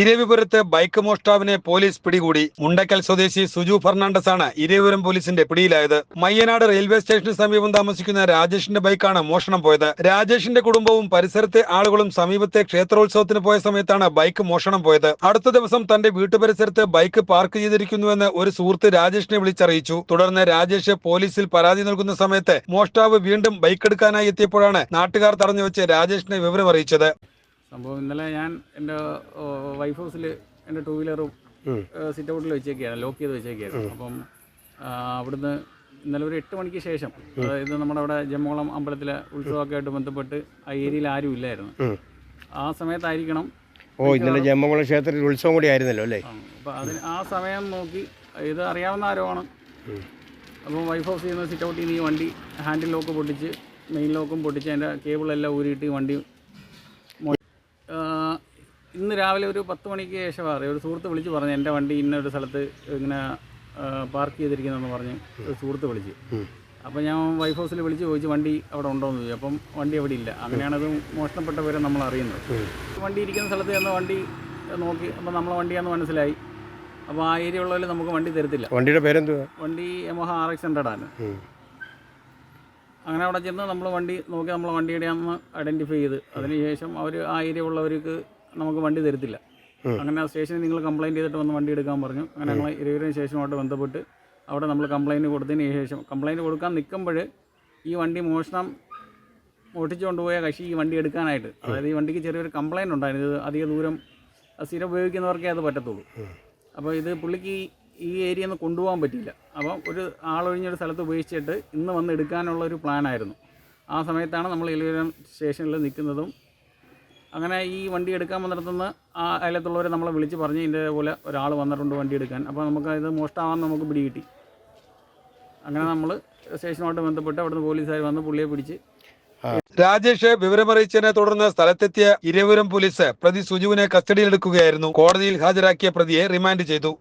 ഇരവിപുരത്ത് bike മോഷ്ടാവിനെ police പിടികൂടി. മുണ്ടക്കൽ സ്വദേശി Suju Fernandez ആണ് ഇരവിപുരം പോലീസിന്റെ പിടിയിലായത്. മയ്യനാട് റെയിൽവേ സ്റ്റേഷന് സമീപം താമസിക്കുന്ന രാജേഷിന്റെ ബൈക്കാണ് മോഷണം പോയത്. രാജേഷിന്റെ കുടുംബവും പരിസരത്തെ ആളുകളും സമീപത്തെ ക്ഷേത്രോത്സവത്തിന് പോയ സമയത്താണ് ബൈക്ക് മോഷണം പോയത്. അടുത്ത ദിവസം തന്റെ വീട്ടുപരിസരത്ത് ബൈക്ക് പാർക്ക് ചെയ്തിരിക്കുന്നുവെന്ന് ഒരു സുഹൃത്ത് രാജേഷിനെ വിളിച്ചറിയിച്ചു. തുടർന്ന് രാജേഷ് പോലീസിൽ പരാതി നൽകുന്ന സമയത്ത് മോഷ്ടാവ് വീണ്ടും ബൈക്ക് എടുക്കാനായി എത്തിയപ്പോഴാണ് നാട്ടുകാർ തടഞ്ഞു വെച്ച് രാജേഷിനെ വിവരം അറിയിച്ചത് സംഭവം ഇന്നലെ ഞാൻ എന്റെ വൈഫ് ഹൗസിൽ എന്റെ ടൂ വീലറും സിറ്റ് ഔട്ടിൽ വെച്ചേക്കായിരുന്നു ലോക്ക് ചെയ്ത് വെച്ചേക്കായിരുന്നു. അപ്പം അവിടുന്ന് ഇന്നലെ ഒരു എട്ട് മണിക്ക് ശേഷം അതായത് നമ്മുടെ അവിടെ ജമ്മോളം അമ്പലത്തിലെ ഉത്സവമൊക്കെ ആയിട്ട് ബന്ധപ്പെട്ട് ആ ഏരിയയിൽ ആരും ഇല്ലായിരുന്നു. ആ സമയത്തായിരിക്കണം ഓ ഇന്നലെ ജമ്മകുളം ക്ഷേത്രത്തിൽ ഉത്സവം കൂടി ആയിരുന്നല്ലോ അല്ലേ? അപ്പോൾ അതിന് ആ സമയം നോക്കി ഇത് അറിയാവുന്ന ആരോമാണ് അപ്പം വൈഫ് ഹൗസ് ചെയ്യുന്ന സിറ്റ് ഔട്ടിൽ നിന്ന് ഈ വണ്ടി ഹാൻഡിൽ ലോക്ക് പൊട്ടിച്ച് മെയിൻ ലോക്കും പൊട്ടിച്ച് അതിന്റെ കേബിളെല്ലാം ഊരിയിട്ട് വണ്ടി രാവിലെ ഒരു പത്ത് മണിക്ക് ശേഷം അറിയാം ഒരു സുഹൃത്ത് വിളിച്ച് പറഞ്ഞു എന്റെ വണ്ടി ഇന്ന ഒരു സ്ഥലത്ത് ഇങ്ങനെ പാർക്ക് ചെയ്തിരിക്കുന്നതെന്ന് പറഞ്ഞ് ഒരു സുഹൃത്ത് വിളിച്ച്. അപ്പോൾ ഞാൻ വൈഫ് ഹൗസിൽ വിളിച്ച് ചോദിച്ചു വണ്ടി അവിടെ ഉണ്ടോ? എന്ന് ചോദിച്ചു. അപ്പം വണ്ടി അവിടെ ഇല്ല. അങ്ങനെയാണത് മോഷണപ്പെട്ട വിവരം നമ്മൾ അറിയുന്നത്. വണ്ടി ഇരിക്കുന്ന സ്ഥലത്ത് ചെന്ന് വണ്ടി നോക്കി അപ്പോൾ നമ്മളെ വണ്ടിയാണെന്ന് മനസ്സിലായി. അപ്പോൾ ആ ഏരിയ ഉള്ളവർ നമുക്ക് വണ്ടി തരത്തില്ല. വണ്ടിയുടെ പേരെന്തുവാ? വണ്ടി യമഹ ആർ എക്സ് ഹൺഡ്രഡ് ആണ്. അങ്ങനെ അവിടെ ചെന്ന് നമ്മൾ വണ്ടി നോക്കി നമ്മളെ വണ്ടിയുടെയാണെന്ന് ഐഡന്റിഫൈ ചെയ്ത്. അതിനുശേഷം അവർ ആ ഏരിയ ഉള്ളവർക്ക് നമുക്ക് വണ്ടി തരത്തില്ല. അങ്ങനെ ആ സ്റ്റേഷനിൽ നിങ്ങൾ കംപ്ലയിന്റ് ചെയ്തിട്ട് വന്ന് വണ്ടി എടുക്കാൻ പറഞ്ഞു. അങ്ങനെ ഞങ്ങൾ ഇരുവരും ശേഷമായിട്ട് ബന്ധപ്പെട്ട് അവിടെ നമ്മൾ കംപ്ലയിന്റ് കൊടുത്തതിന് ശേഷം കംപ്ലയിന്റ് കൊടുക്കാൻ നിൽക്കുമ്പോൾ ഈ വണ്ടി മോഷണം ഓട്ടിച്ചുകൊണ്ടുപോയ പോയ കക്ഷി ഈ വണ്ടി എടുക്കാനായിട്ട് അതായത് ഈ വണ്ടിക്ക് ചെറിയൊരു കംപ്ലയിന്റ് ഉണ്ടായിരുന്നു. ഇത് അധിക ദൂരം സ്ഥിരം ഉപയോഗിക്കുന്നവർക്കേ അത് പറ്റത്തുള്ളൂ. അപ്പോൾ ഇത് പുള്ളിക്ക് ഈ- ഏരിയ ഒന്ന് കൊണ്ടുപോകാൻ പറ്റിയില്ല. അപ്പം ഒരു ആളൊഴിഞ്ഞൊരു സ്ഥലത്ത് ഉപയോഗിച്ചിട്ട് ഇന്ന് വന്ന് എടുക്കാനുള്ള ഒരു പ്ലാനായിരുന്നു ആ സമയത്താണ് നമ്മൾ ഇലവരം സ്റ്റേഷനിൽ നിൽക്കുന്നതും അങ്ങനെ ഈ വണ്ടി എടുക്കാൻ വന്നിടത്തുനിന്ന് ആ അയലത്തുള്ളവരെ നമ്മളെ വിളിച്ച് പറഞ്ഞ് ഇതിന്റെ പോലെ ഒരാൾ വന്നിട്ടുണ്ട് വണ്ടി എടുക്കാൻ. അപ്പോൾ നമുക്ക് ഇത് മോഷ്ടാവാൻ നമുക്ക് പിടി കിട്ടി. അങ്ങനെ നമ്മൾ സ്റ്റേഷനുമായിട്ട് ബന്ധപ്പെട്ട് അവിടുന്ന് പോലീസുകാർ വന്ന് പുള്ളിയെ പിടിച്ച് രാജേഷ് വിവരമറിയിച്ചതിനെ തുടർന്ന് സ്ഥലത്തെത്തിയ ഇരുവരും പോലീസ് പ്രതി സുജുവിനെ കസ്റ്റഡിയിലെടുക്കുകയായിരുന്നു കോടതിയിൽ ഹാജരാക്കിയ പ്രതിയെ റിമാൻഡ് ചെയ്തു.